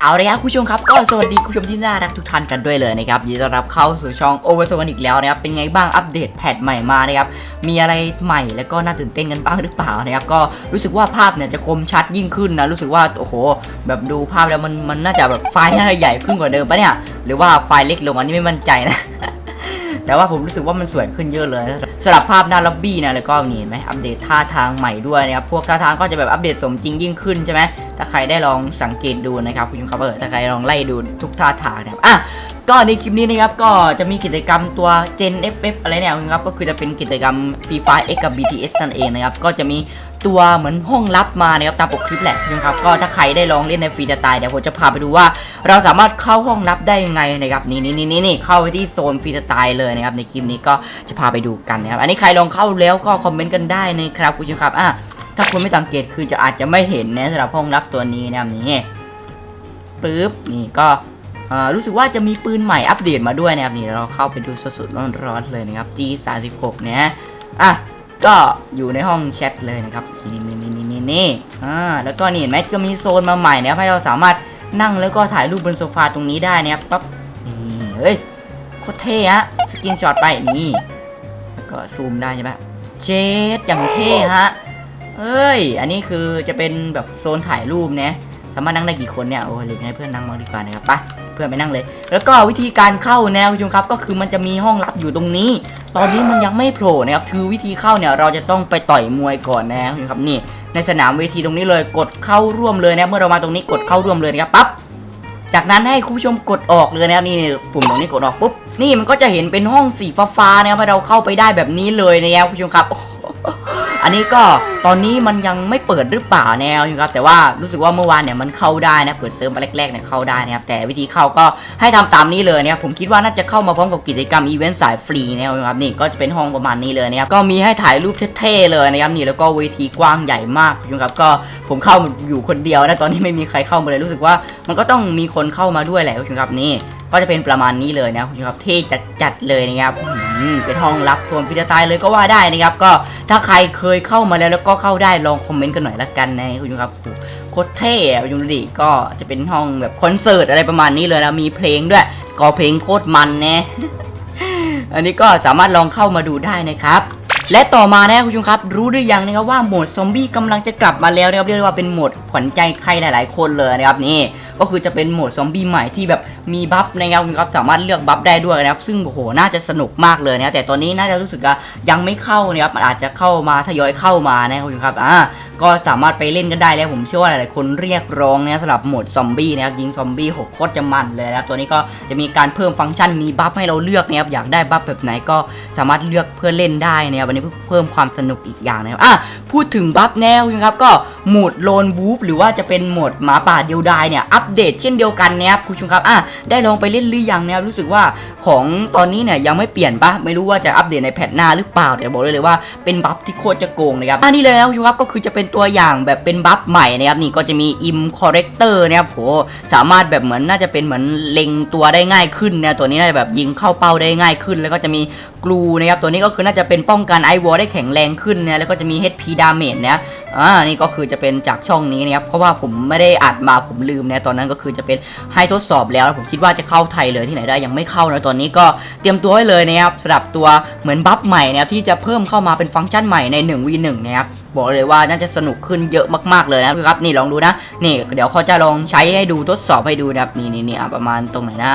เอาละครับคุณผู้ชมครับก็สวัสดีคุณผู้ชมที่น่ารักทุกท่านกันด้วยเลยนะครับยินดีต้อนรับเข้าสู่ช่องโอเวอร์โซนอีกแล้วนะครับเป็นไงบ้างอัปเดตแพทใหม่มานะครับมีอะไรใหม่แล้วก็น่าตื่นเต้นกันบ้างหรือเปล่านะครับก็รู้สึกว่าภาพเนี่ยจะคมชัดยิ่งขึ้นนะรู้สึกว่าโอ้โห แบบดูภาพแล้วมันมันน่าจะแบบไฟล์น่าจะใหญ่ขึ้นกว่าเดิมปะเนี่ยหรือว่าไฟล์เล็กลงอันนี้ไม่มั่นใจนะแต่ว่าผมรู้สึกว่ามันสวยขึ้นเยอะเลยสำหรับภาพหน้าล็อบบี้นะแล้วก็นี่เห็นไหมอัปเดตท่าทางใหม่ด้วยนะครับพวกท่าทางก็จะแบบอัปเดตสมจริงยิ่งขึ้นใช่ไหม ถ้าใครได้ลองสังเกตดูนะครับคุณผู้ชมครับเออถ้าใครลองไล่ดูทุกท่าทางนะครับอะก็ในคลิปนี้นะครับก็จะมีกิจกรรมตัว Gen FF อะไรเนี่ยนะครับก็คือจะเป็นกิจกรรม Free Fire X กับ BTS นั่นเองนะครับก็จะมีตัวเหมือนห้องลับมานะครับตามปกคลิปแหละนะครับก็ถ้าใครได้ลองเล่นในฟรีสไตล์เดี๋ยวผมจะพาไปดูว่า เราสามารถเข้าห้องลับได้ยังไงนะครับนี่นี่นี่นี่เข้าไปที่โซนฟรีสไตล์เลยนะครับในคลิปนี้ก็จะพาไปดูกันนะครับอันนี้ใครลองเข้าแล้วก็คอมเมนต์กันได้นะครับคุณผู้ชมครับอะ ถ้าคุณไม่สังเกตคือจะอาจจะไม่เห็นนะสำหรับห้องลับตัวนี้นะครับนี่ปึ๊บนี่ก็รู้สึกว่าจะมีปืนใหม่อัปเดตมาด้วยนะครับนี่เราเข้าไปดูสดๆร้อนๆเลยนะครับ G36 เนี่ยอะก็อยู่ในห้องแชทเลยนะครับนี่นี่นี่นี่นี่อ่าแล้วก็นี่เห็นไหมก็มีโซนมาใหม่นะครับให้เราสามารถนั่งแล้วก็ถ่ายรูปบนโซฟาตรงนี้ได้นะครับปั๊บนี่เฮ้ยโคตรเท่ฮะสกินช็อตไปนี่แล้วก็ซูมได้ใช่ไหมเชดอย่างเท่ฮะ เอ้ย อันนี้คือจะเป็นแบบโซนถ่ายรูปนะสามารถนั่งได้กี่คนเนี่ย โอ้เล็กให้เพื่อนนั่งมางดีกว่านะครับปะเพื่อนไปนั่งเลย แล้วก็วิธีการเข้าแนวคุณผู้ชมครับ ก็คือมันจะมีห้องลับอยู่ตรงนี้ ตอนนี้มันยังไม่โผล่นะครับ คือวิธีเข้าเนี่ยเราจะต้องไปต่อยมวยก่อนนะคุณผู้ชมครับ นี่ ในสนามเวทีตรงนี้เลย กดเข้าร่วมเลยนะ เมื่อเรามาตรงนี้กดเข้าร่วมเลยนะครับปั๊บ จากนั้นให้คุณผู้ชมกดออกเลยนะครับนี่ปุ่มตรงนี้กดออกปุ๊บ นี่มันก็จะเห็นเป็นห้องสีฟ้าๆนะครับให้เราเข้าไปได้แบบนี้เลยนะครับคุณผู้ชมครับโอันนี้ก็ตอนนี้มันยังไม่เปิดหรือเปล่าแนวครับแต่ว่ารู้สึกว่าเมื่อวานเนี่ยมันเข้าได้นะเปิดเซิร์ฟมาแรกๆเนี่ยเข้าได้นะครับแต่วิธีเข้าก็ให้ทำตามนี้เลยนะครับผมคิดว่าน่าจะเข้ามาพร้อมกับกิจกรรมอีเวนต์สายฟรีนะครับนี่ก็จะเป็นห้องประมาณนี้เลยนะครับก็มีให้ถ่ายรูปเท่ๆเลยนะครับนี่แล้วก็เวทีกว้างใหญ่มากคุณผู้ชมครับก็ผมเข้าอยู่คนเดียวนะตอนนี้ไม่มีใครเข้ามาเลยรู้สึกว่ามันก็ต้องมีคนเข้ามาด้วยแหละคุณผู้ชมครับนี่ ก็จะเป็นประมาณนี้เลยนะคุณผู้ชมครับเท่จัดเลยนะครับเป็นห้องลับโซนฟิลตายเลยก็ว่าได้นะครับ ก็ถ้าใครเคยเข้ามาแล้วแล้วก็เข้าได้ลองคอมเมนต์กันหน่อยละกันนะคุณผู้ชมครับโคตรเท่คุณผู้ชมดูดิก็จะเป็นห้องแบบคอนเสิร์ตอะไรประมาณนี้เลยแล้วมีเพลงด้วยก็เพลงโคตรมันนะอันนี้ก็สามารถลองเข้ามาดูได้นะครับ และต่อมานะคุณผู้ชมครับ รู้หรือยังนะครับว่าโหมดซอมบี้กำลังจะกลับมาแล้วนะครับเรียกได้ว่าเป็นโหมดขวัญใจใครหลาย ๆ คนเลยนะครับนี่ก็คือจะเป็นโหมดซอมบี้ใหม่ที่แบบมีบัฟนะครับคุณครับสามารถเลือกบัฟได้ด้วยนะครับ ซึ่งโอ้โหน่าจะสนุกมากเลยนะแต่ตอนนี้น่าจะรู้สึกว่ายังไม่เข้านะครับอาจจะเข้ามาทยอยเข้ามานะครับคุณผู้ชมครับอ่า ก็สามารถไปเล่นกันได้แล้วผมเชื่อว่าหลายๆคนเรียกร้องนะสำหรับโหมดซอมบี้นะครับยิงซอมบี้โหโคตรจะมันเลยนะครับตัวนี้ก็จะมีการเพิ่มฟังก์ชันมีบัฟให้เราเลือกนะครับอยากได้บัฟแบบไหนก็สามารถเลือกเพื่อเล่นได้นะครับวันนี้เพื่อเพิ่มความสนุกอีกอย่างนะครับอะพูดถึงบัฟแนวนะครับก็โหมดโลนวูฟหรือว่าจะเป็นโหมดหมาป่าเดียวดายเนี่ยอัปเดตเช่นเดียวกันนะครับคุณผู้ชมครับอะได้ลองไปเล่นหรือยังนะครับรู้สึกว่าของตอนนี้เนี่ยยังไม่เปลี่ยนปะไม่รู้ว่าจะอัปเดตในแพทหน้าหรือเปล่าแต่บอกเลยเลยว่าเป็นบัฟที่โคตรจะโกงนะครับอันนี้เลยนะคุณผู้ชมครับก็คือจะเป็นตัวอย่างแบบเป็นบัฟใหม่นะครับนี่ก็จะมีอิมคอร์เรคเตอร์นะครับโหสามารถแบบเหมือนน่าจะเป็นเหมือนเล็งตัวได้ง่ายขึ้นนะตัวนี้น่าจะแบบยิงเข้าเป้าได้ง่ายขึ้น แล้วก็จะมีกลูนะครับตัวนี้ก็คือน่าจะเป็นป้องกันไอวอลได้แข็งแรงขึ้นนะแล้วก็จะมี HP damage นะอ่านี่ก็คือจะเป็นจากช่องนี้นะครับเพราะว่าผมไม่ได้อัดมาผมลืมนะตอนนั้นก็คือจะเป็นให้ทดสอบแล้วผมคิดว่าจะเข้าไทยเลยที่ไหนได้ยังไม่เข้านะตอนนี้ก็เตรียมตัวไว้เลยนะครับสำหรับตัวเหมือนบัฟใหม่นะครับที่จะเพิ่มเข้ามาเป็นฟังก์ชันใหม่ใน 1v1 นะครับบอกเลยว่าน่าจะสนุกขึ้นเยอะมากๆเลยนะครับนี่ลองดูนะนี่เดี๋ยวเขาจะลองใช้ให้ดูทดสอบให้ดูนะครับนี่นี่นี่ประมาณตรงไหนนะ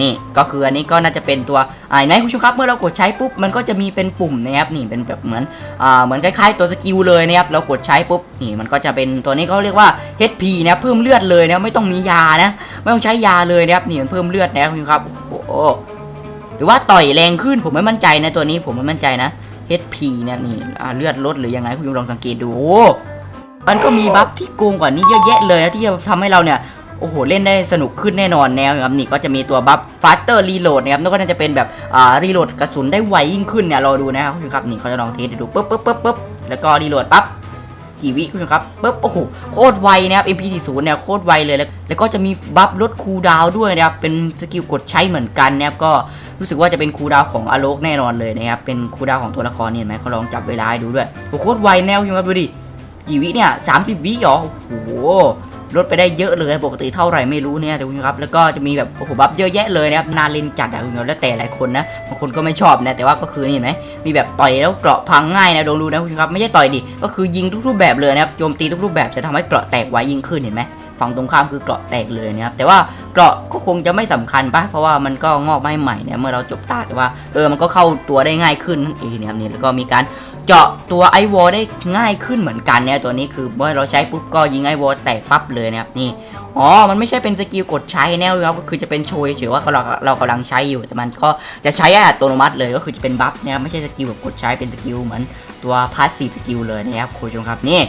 นี่ก็คืออันนี้ก็น่าจะเป็นตัวอ่าไหนคุณผู้ชมครับเมื่อเรากดใช้ปุ๊บมันก็จะมีเป็นปุ่มนะครับนี่เป็นแบบเหมือนอ่าเหมือนคล้ายๆตัวสกิลเลยนะครับเรากดใช้ปุ๊บนี่มันก็จะเป็นตัวนี้เขาเรียกว่า HP นะเพิ่มเลือดเลยนะไม่ต้องมียานะไม่ต้องใช้ยาเลยนะครับนี่มันเพิ่มเลือดนะครับคุณผู้ชมครับโอ้โหรือว่าต่อยแรงขึ้นผมไม่มั่นใจนะตัวนี้ผมไม่มั่นใจนะ HP เนี่ยนี่เลือดลดหรือยังไงคุณผู้ชมลองสังเกตดูโอ้มันก็มีบัฟที่โกงกว่านี้เยอะแยะเลยนะที่จะทำให้เราเนี่ย โอ้โห เล่นได้สนุกขึ้นแน่นอนแนวนะครับนี่ก็จะมีตัวบัฟ faster reload นะครับแล้วก็น่าจะเป็นแบบอ่า reload กระสุนได้ไวยิ่งขึ้นเนี่ยรอดูนะครับคุณครับนี่เขาจะลองเทสดูปุ๊บปุ๊บปุ๊บปุ๊บแล้วก็ reload ปั๊บกี่วิคุณครับปุ๊บโอ้โหโคตรไวนะครับ MP40 เนี่ยโคตรไวเลยแล้วแล้วก็จะมีบัฟลดคูลดาวด้วยนะครับเป็นสกิลกดใช้เหมือนกันนะครับก็รู้สึกว่าจะเป็นคูลดาวของอโลกแน่นอนเลยนะครับเป็นคูลดาวของตัวละครเนี่ยเห็นไหมเขาลองจับเวลาให้ดูด้วยโอ้โหโคตรไวแนวคุณครับดูดิกี่วิเนี่ย30วิเหรอโอ้โห ลดไปได้เยอะเลยปกติเท่าไหร่ไม่รู้เนี่ยแต่คุณครับแล้วก็จะมีแบบโอ้โหบัฟเยอะแยะเลยนะครับนาเลนจัดอะคุณผู้ชมแล้วแต่หลายคนนะบางคนก็ไม่ชอบนะแต่ว่าก็คือนี่เห็นไหมมีแบบต่อยแล้วเกราะพังง่ายนะลองดูนะคุณครับไม่ใช่ต่อยดิก็คือยิงทุกรูปแบบเลยนะครับโจมตีทุกรูปแบบจะทำให้เกราะแตกไวยิ่งขึ้นเห็นไหมฝั่งตรงข้ามคือเกราะแตกเลยนะครับแต่ว่าเกราะก็คงจะไม่สำคัญปะเพราะว่ามันก็งอกไม่ใหม่เนี่ยเมื่อเราจบตาแต่ว่าเออมันก็เข้าตัวได้ง่ายขึ้นนั่นเองนะครับนี่แล้วก็มีการ เจาะตัวไอวอลได้ง่ายขึ้นเหมือนกันเนี่ยตัวนี้คือเมื่อเราใช้ปุ๊บก็ยิงไอวอลแตกปั๊บเลยนะครับนี่อ๋อ มันไม่ใช่เป็นสกิลกดใช้แนวครับก็คือจะเป็นโชยเฉยว่าเราเรากำลังใช้อยู่แต่มันก็จะใช้อัตโนมัติเลยก็คือจะเป็นบัฟนะครับไม่ใช่สกิลแบบกดใช้เป็นสกิลเหมือนตัวพาสซีฟสกิลเลยนะครับคุณผู้ชมครับนี่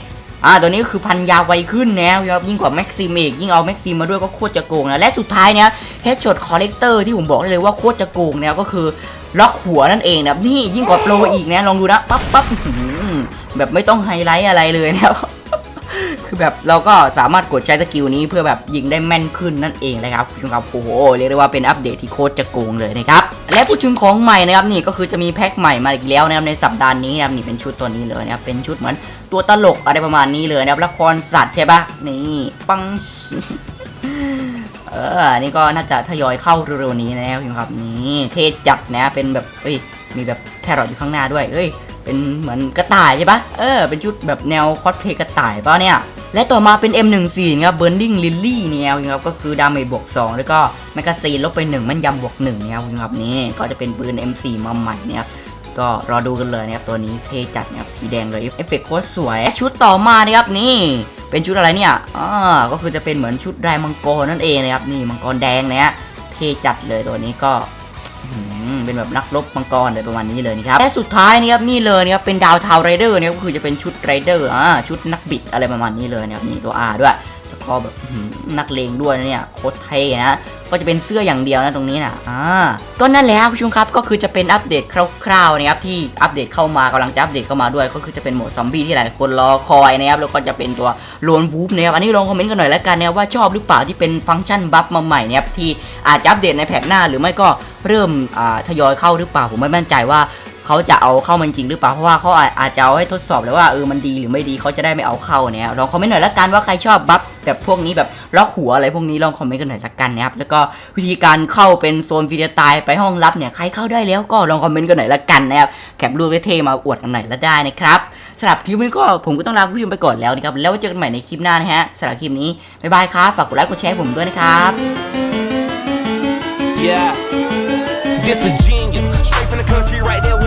อ่าตัวนี้ก็คือพันยาไวขึ้นนะยิ่งกว่าแม็กซิมอีกยิ่งเอาแม็กซิมมาด้วยก็โคตรจะโกงนะและสุดท้ายเนี่ยเฮดช็อตคอลเลกเตอร์ที่ผมบอกได้เลยว่าโคตรจะโกงเนี่ยก็คือล็อกหัวนั่นเองนะครับนี่ยิ่งกว่าโปรอีกนะลองดูนะปั๊บปั๊บแบบไม่ต้องไฮไลท์อะไรเลยนะครับคือแบบเราก็สามารถกดใช้สกิลนี้เพื่อแบบยิงได้แม่นขึ้นนั่นเองนะครับคุณผู้ชมครับโอ้โหเรียกได้ว่าเป็นอัปเดตที่โคตรจะโกงเลยนะครับและพูดถึงของใหม่นะครับนี่ก็คือจะมีแพ็คใหม่มาอีกแล้วนะครับในสัปดาห์นี้นะครับนี่เป็นชุดตัวนี้เลยนะครับเป็นชุดเหมือน ตัวตลกอะไรประมาณนี้เลยนะครับละครสัตว์ใช่ปะนี่ปังเออนี่ก็น่าจะทยอยเข้าเร็วๆนี้นะครับคุณผู้ชมครับนี่เทจัดนะเป็นแบบเอ้ยมีแบบแครอทอยู่ข้างหน้าด้วยเอ้ยเป็นเหมือนกระต่ายใช่ปะเออ เป็นชุดแบบแนวคอสเพลย์กระต่ายป่ะเนี่ย และต่อมาเป็น M14 นะครับ Burning Lily เนี่ยครับก็คือดาเมจบวก 2 แล้วก็แมกกาซีนลบไป1มันยำบวก1นะครับคุณผู้ชมครับนี่ก็จะเป็นปืน M4 มาใหม่เนี่ยครับ ก็รอดูกันเลยนะครับตัวนี้เท่จัดนะครับสีแดงเลยเอฟเฟกต์โคตรสวย ชุดต่อมานะครับนี่เป็นชุดอะไรเนี่ยอ่าก็คือจะเป็นเหมือนชุดแรมังกรนั่นเองนะครับนี่มังกรแดงนี่ยเท่จัดเลยตัวนี้ก็เป็นแบบนักรบมังกรอะไรประมาณนี้เลยนะครับและสุดท้ายนะครับนี่เลยนะครับเป็นดาวเทาไรเดอร์เนี่ยก็คือจะเป็นชุดไรเดอร์อ่าชุดนักบิดอะไรประมาณนี้เลยนะครับนี่ตัว R ด้วยแล้วก็แบบนักเลงด้วยนะเนี่ยโคตรเท่นะ ก็จะเป็นเสื้ออย่างเดียวนะตรงนี้นะอ่าก็นั่นแหละครับคุณผู้ชมครับก็คือจะเป็นอัปเดตคร่าวๆนะครับที่อัปเดตเข้ามากำลังจะอัปเดตเข้ามาด้วย ก็คือจะเป็นโหมดซอมบี้ที่หลายคนรอคอยนะครับแล้วก็จะเป็นตัวโลนวูฟนะครับอันนี้ลองคอมเมนต์กันหน่อยแล้วกันนะว่าชอบหรือเปล่าที่เป็นฟังก์ชันบัฟมาใหม่นะครับที่อาจจะอัปเดตในแพทหน้า หรือไม่ก็เริ่มอ่าทยอยเข้าหรือเปล่าผมไม่มั่นใจว่าเขาจะเอาเข้ามันจริงหรือเปล่าเพราะว่าเขาอาจจะเอาให้ทดสอบแล้วว่าเออมันดีหรือไม่ดีเขาจะได้ไม่เอาเข้าเนี่ยลองคอมเมนต์หน่อยละกันว่าใครชอบบัฟ แบบพวกนี้แบบล็อกหัวอะไรพวกนี้ลองคอมเมนต์กันหน่อยละกันนะครับแล้วก็วิธีการเข้าเป็นโซนวิดีตายไปห้องลับเนี่ยใครเข้าได้แล้วก็ลองคอมเมนต์กันหน่อยละกันนะครับแคปรูปเท่มาอวดกันหน่อยละได้นะครับสำหรับคลิปนี้ก็ผมก็ต้องลาผู้ชมไปก่อนแล้วนะครับแล้วเจอกันใหม่ในคลิปหน้านะฮะสำหรับคลิปนี้บ๊ายบายครับฝากกดไลค์กดแชร์ให้ผมด้วยนะครับ Yeah. This a genius. Straight from the country, right there